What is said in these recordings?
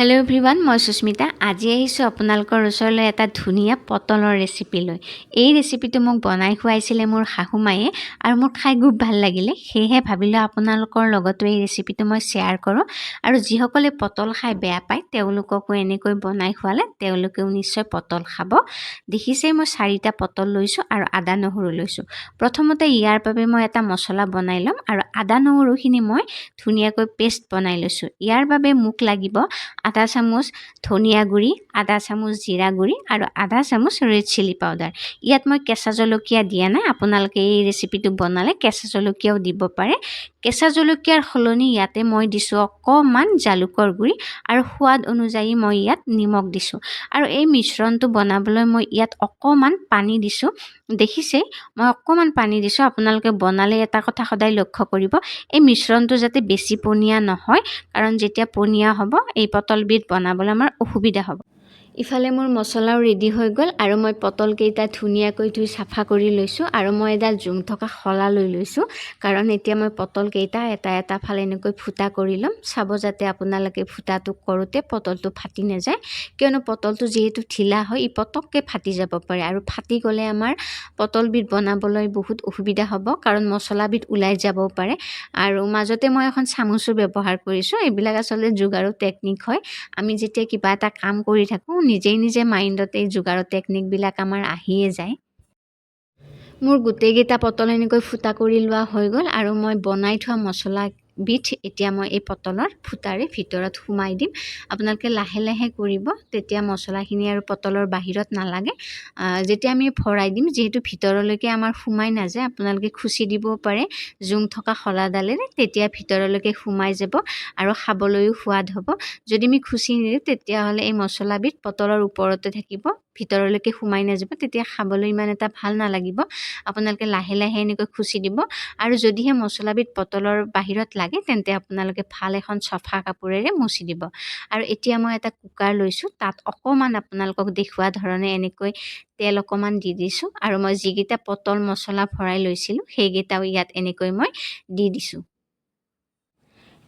Hello' everyone মই সুস্মিতা। আজি আহিছোঁ আপোনালোকৰ ওচৰলৈ এটা ধুনীয়া পটলৰ ৰেচিপি লৈ। এই ৰেচিপিটো মোক বনাই খুৱাইছিলে মোৰ শাহুমায়ে আৰু মোৰ খাই খুব ভালো লাগিলে। সেয়েহে ভাবিলোঁ আপোনালোকৰ লগতো এই ৰেচিপিটো মই শ্বেয়াৰ কৰোঁ। আৰু যিসকলে পটল খাই বেয়া পায়, তেওঁলোককো এনেকৈ বনাই খুৱালে তেওঁলোকেও নিশ্চয় পটল খাব। দেখিছেই মই চাৰিটা পটল লৈছোঁ আৰু আদা নহৰু লৈছোঁ। প্ৰথমতে ইয়াৰ বাবে মই এটা মছলা বনাই ল'ম আৰু আদা নহৰুখিনি মই ধুনীয়াকৈ পেষ্ট বনাই লৈছোঁ। ইয়াৰ বাবে মোক লাগিব আধা চামুচ ধনিয়া গুড়ি আধা চামুচ জিৰা গুড়ি আৰু আধা চামুচ ৰেড চিলি পাউডাৰ ইয়াত মই কেঁচা জলকীয়া দিয়া নাই, আপোনালোকে এই ৰেচিপিটো বনালে কেঁচা জলকীয়াও দিব পাৰে। কেঁচা জলকীয়াৰ সলনি ইয়াতে মই দিছোঁ অকণমান জালুকৰ গুড়ি আৰু সোৱাদ অনুযায়ী মই ইয়াত নিমখ দিছোঁ। আৰু এই মিশ্ৰণটো বনাবলৈ মই ইয়াত অকণমান পানী দিছোঁ। দেখিছেই মই অকণমান পানী দিছোঁ, আপোনালোকে বনালে এটা কথা সদায় লক্ষ্য কৰিব, এই মিশ্ৰণটো যাতে বেছি পনীয়া নহয়, কাৰণ যেতিয়া পনীয়া হ'ব, এই পটলবিধ বনাবলৈ আমাৰ অসুবিধা হ'ব। ইফালে মোৰ মছলাও ৰেডি হৈ গ'ল আৰু মই পটলকেইটা ধুনীয়াকৈ ধুই চাফা কৰি লৈছোঁ আৰু মই এডাল জোং থকা শলা লৈ লৈছোঁ। কাৰণ এতিয়া মই পটলকেইটা এটা এটা ফালে এনেকৈ ফুটা কৰি ল'ম। চাব যাতে আপোনালোকে ফুটাটো কৰোঁতে পটলটো ফাটি নাযায়। কিয়নো পটলটো যিহেতু ঢিলা হয়, ই পটককৈ ফাটি যাব পাৰে। আৰু ফাটি গ'লে আমাৰ পটলবিধ বনাবলৈ বহুত অসুবিধা হ'ব, কাৰণ মছলাবিধ ওলাই যাবও পাৰে। আৰু মাজতে মই এখন চামুচো ব্যৱহাৰ কৰিছোঁ। এইবিলাক আচলতে যোগাৰো টেকনিক হয়। আমি যেতিয়া কিবা এটা কাম কৰি থাকোঁ নিজেই নিজে মাইণ্ডত এই যোগাৰৰ টেকনিকবিলাক আমাৰ আহিয়ে যায়। মোৰ গোটেইকেইটা পটল এনেকৈ ফুটা কৰি লোৱা হৈ গ'ল আৰু মই বনাই থোৱা মছলাবিধ এতিয়া মই এই পটলৰ ফুটাৰে ভিতৰত সোমাই দিম। আপোনালোকে লাহে লাহে কৰিব, তেতিয়া মছলাখিনি আৰু পটলৰ বাহিৰত নালাগে। যেতিয়া আমি ভৰাই দিম, যিহেতু ভিতৰলৈকে আমাৰ সোমাই নাযায়, আপোনালোকে খুচি দিব পাৰে। জোং থকা শলাডালেৰে তেতিয়া ভিতৰলৈকে সোমাই যাব আৰু খাবলৈও সোৱাদ হ'ব। যদি আমি খুচি নিদিওঁ, তেতিয়াহ'লে এই মছলাবিধ পটলৰ ওপৰতে থাকিব। ভিতৰলৈকে সোমাই নাযাব তেতিয়া খাবলৈ ইমান এটা ভাল নালাগিব। আপোনালোকে লাহে লাহে এনেকৈ খুচি দিব। আৰু যদিহে মছলাবিধ পটলৰ বাহিৰত লাগে তেন্তে আপোনালোকে ভাল এখন চফা কাপোৰেৰে মুচি দিব। আৰু এতিয়া মই এটা কুকাৰ লৈছোঁ তাত অকণমান আপোনালোকক দেখুওৱা ধৰণে এনেকৈ তেল অকণমান দি দিছোঁ। আৰু মই যিকেইটা পটল মছলা ভৰাই লৈছিলোঁ সেইকেইটাও ইয়াত এনেকৈ মই দি দিছোঁ।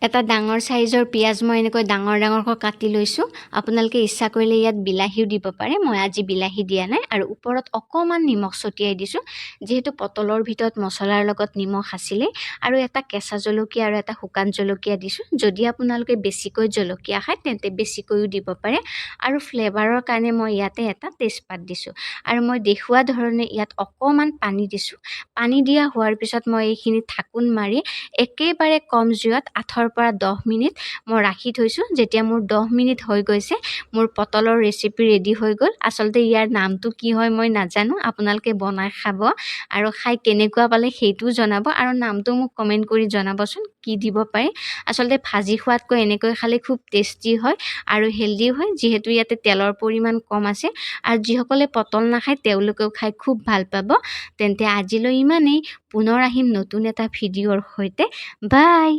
এটা ডাঙৰ চাইজৰ পিঁয়াজ মই এনেকৈ ডাঙৰ ডাঙৰকৈ কাটি লৈছোঁ। আপোনালোকে ইচ্ছা কৰিলে ইয়াত বিলাহীও দিব পাৰে। মই আজি বিলাহী দিয়া নাই আৰু ওপৰত অকণমান নিমখ ছটিয়াই দিছোঁ। যিহেতু পটলৰ ভিতৰত মছলাৰ লগত নিমখ আছিলেই আৰু এটা কেঁচা জলকীয়া আৰু এটা শুকান জলকীয়া দিছোঁ। যদি আপোনালোকে বেছিকৈ জলকীয়া খায় তেন্তে বেছিকৈও দিব পাৰে। আৰু ফ্লেভাৰৰ কাৰণে মই ইয়াতে এটা তেজপাত দিছোঁ। আৰু মই দেখুওৱা ধৰণে ইয়াত অকণমান পানী দিছোঁ। পানী দিয়া হোৱাৰ পিছত মই এইখিনি ঢাকোন মাৰি একেবাৰে কম জুইত আঠৰ পৰা দহ মিনিট মই ৰাখি থৈছোঁ। যেতিয়া মোৰ দহ মিনিট হৈ গৈছে, মোৰ পটলৰ ৰেচিপি ৰেডি হৈ গ'ল। আচলতে ইয়াৰ নামটো কি হয় মই নাজানো। আপোনালোকে বনাই খাব আৰু খাই কেনেকুৱা পালে সেইটোও জনাব আৰু নামটো মোক কমেণ্ট কৰি জনাবচোন, কি দিব পাৰে। আচলতে ভাজি খোৱাতকৈ এনেকৈ খালে খুব টেষ্টি হয় আৰু হেল্ডিও হয়, যিহেতু ইয়াতে তেলৰ পৰিমাণ কম আছে। আৰু যিসকলে পটল নাখায়, তেওঁলোকেও খাই খুব ভালো পাব। তেন্তে আজিলৈ ইমানেই। পুনৰ আহিম নতুন এটা ভিডিঅ'ৰ সৈতে। বাই!